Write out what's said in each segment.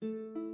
Thank you.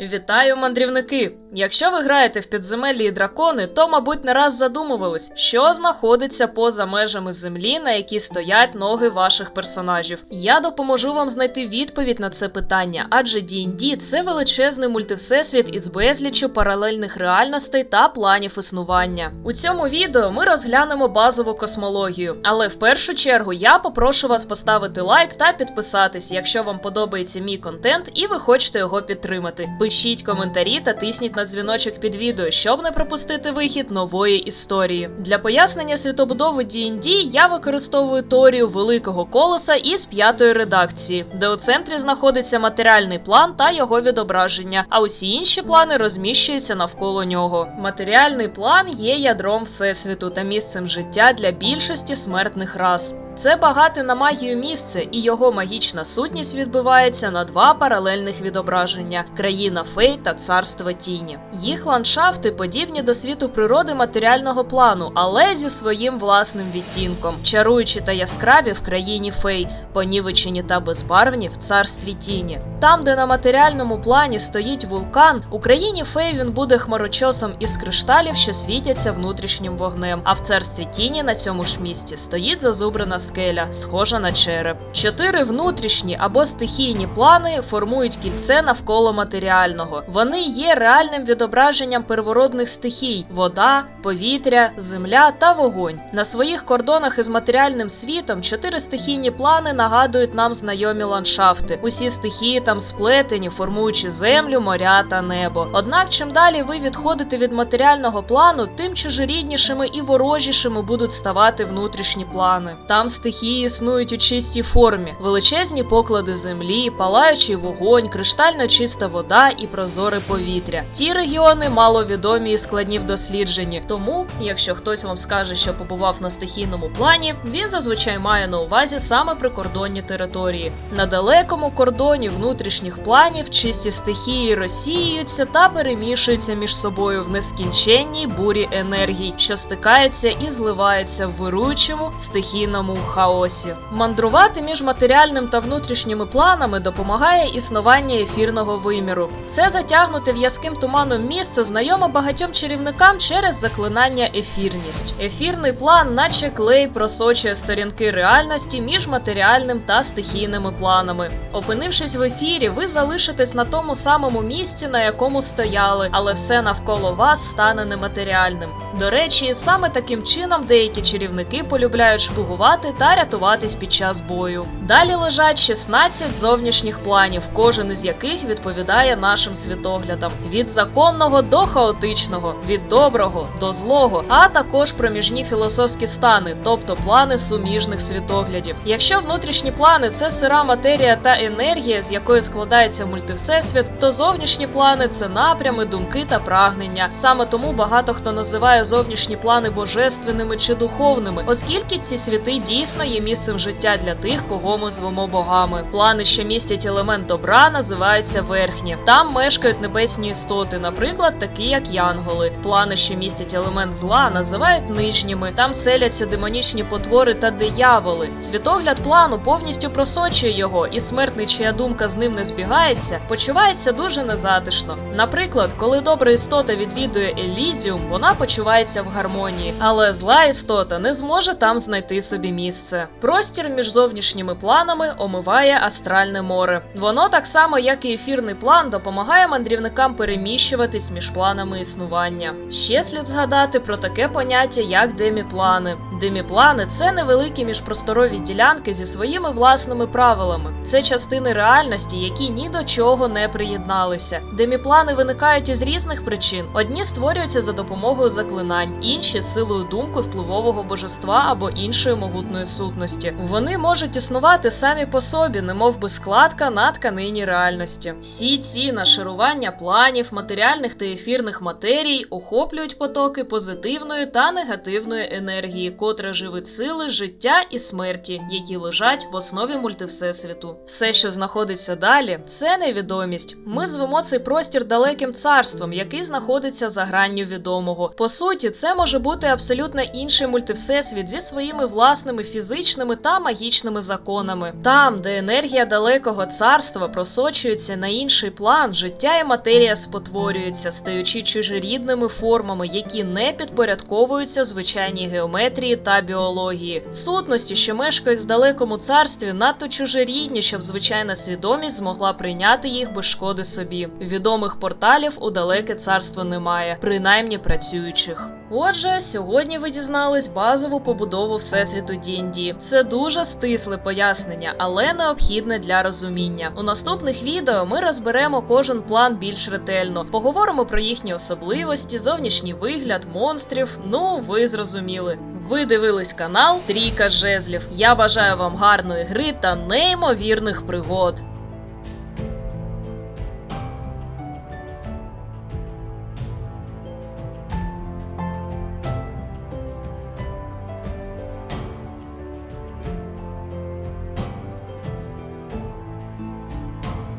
Вітаю, мандрівники! Якщо ви граєте в підземеллі і дракони, то, мабуть, не раз задумувались, що знаходиться поза межами землі, на якій стоять ноги ваших персонажів. Я допоможу вам знайти відповідь на це питання, адже D&D – це величезний мультивсесвіт із безліччю паралельних реальностей та планів існування. У цьому відео ми розглянемо базову космологію, але в першу чергу я попрошу вас поставити лайк та підписатись, якщо вам подобається мій контент і ви хочете його підтримати. Пишіть коментарі та тисніть на дзвіночок під відео, щоб не пропустити вихід нової історії. Для пояснення світобудови D&D я використовую теорію великого колеса із п'ятої редакції, де у центрі знаходиться матеріальний план та його відображення, а усі інші плани розміщуються навколо нього. Матеріальний план є ядром всесвіту та місцем життя для більшості смертних рас. Це багате на магію місце, і його магічна сутність відбивається на два паралельних відображення: країна фей та царство тіні. Їх ландшафти подібні до світу природи матеріального плану, але зі своїм власним відтінком, чаруючі та яскраві в країні фей, понівечені та безбарвні в царстві тіні. Там, де на матеріальному плані стоїть вулкан, у країні фей він буде хмарочосом із кришталів, що світяться внутрішнім вогнем. А в царстві тіні на цьому ж місці стоїть зазубрена скеля, схожа на череп. Чотири внутрішні або стихійні плани формують кільце навколо матеріального. Вони є реальним відображенням первородних стихій: вода, повітря, земля та вогонь. На своїх кордонах із матеріальним світом чотири стихійні плани нагадують нам знайомі ландшафти. Усі стихії там сплетені, формуючи землю, моря та небо. Однак, чим далі ви відходите від матеріального плану, тим чужоріднішими і ворожішими будуть ставати внутрішні плани. Там стихії існують у чистій формі, величезні поклади землі, палаючий вогонь, криштально чиста вода і прозоре повітря. Ті регіони маловідомі і складні в дослідженні. Тому, якщо хтось вам скаже, що побував на стихійному плані, він зазвичай має на увазі саме прикордонні території. На далекому кордоні внутрішніх планів чисті стихії розсіюються та перемішуються між собою в нескінченній бурі енергій, що стикається і зливається в вируючому стихійному хаосі. Мандрувати між матеріальним та внутрішніми планами допомагає існування ефірного виміру. Це затягнуте в'язким туманом місце знайоме багатьом чарівникам через заклинання ефірність. Ефірний план, наче клей, просочує сторінки реальності між матеріальним та стихійними планами. Опинившись в ефірі, ви залишитесь на тому самому місці, на якому стояли, але все навколо вас стане нематеріальним. До речі, саме таким чином деякі чарівники полюбляють шпугувати та рятуватись під час бою. Далі лежать 16 зовнішніх планів, кожен із яких відповідає нашим світоглядам: від законного до хаотичного, від доброго до злого, а також проміжні філософські стани, тобто плани суміжних світоглядів. Якщо внутрішні плани це сира матерія та енергія, з якої складається мультивсесвіт, то зовнішні плани це напрями, думки та прагнення. Саме тому багато хто називає зовнішні плани божественними чи духовними, оскільки ці світи дійсно є місцем життя для тих, кого ми звемо богами. Плани, що містять елемент добра, називаються верхні. Там мешкають небесні істоти, наприклад, такі як янголи. Плани, що містять елемент зла, називають нижніми. Там селяться демонічні потвори та дияволи. Світогляд плану повністю просочує його, і смертний, чия думка з ним не збігається, почувається дуже незатишно. Наприклад, коли добра істота відвідує Елізіум, вона почувається в гармонії, але зла істота не зможе там знайти собі місце. Простір між зовнішніми планами омиває астральне море. Воно так само, як і ефірний план, допомагає мандрівникам переміщуватись між планами існування. Ще слід згадати про таке поняття, як деміплани. Деміплани це невеликі міжпросторові ділянки зі своїми власними правилами. Це частини реальності, які ні до чого не приєдналися. Деміплани виникають із різних причин. Одні створюються за допомогою заклинань, інші силою думки впливового божества або іншої могутної сутності. Вони можуть існувати самі по собі, немов би складка на тканині реальності. Всі ці нашарування планів, матеріальних та ефірних матерій охоплюють потоки позитивної та негативної енергії, котре живить сили, життя і смерті, які лежать в основі мультивсесвіту. Все, що знаходиться далі, це невідомість. Ми звемо цей простір далеким царством, який знаходиться за гранню відомого. По суті, це може бути абсолютно інший мультивсесвіт зі своїми власними фізичними та магічними законами. Там, де енергія далекого царства просочується на інший план, життя і матерія спотворюються, стаючи чужорідними формами, які не підпорядковуються звичайній геометрії та біології. Сутності, що мешкають в далекому царстві, надто чужорідні, щоб звичайна свідомість змогла прийняти їх без шкоди собі. Відомих порталів у далеке царство немає, принаймні працюючих. Отже, сьогодні ви дізнались базову побудову всесвіту D&D. Це дуже стисле пояснення, але необхідне для розуміння. У наступних відео ми розберемо кожен план більш ретельно, поговоримо про їхні особливості, зовнішній вигляд, монстрів. Ну, ви зрозуміли. Ви дивились канал Трійка Жезлів. Я бажаю вам гарної гри та неймовірних пригод.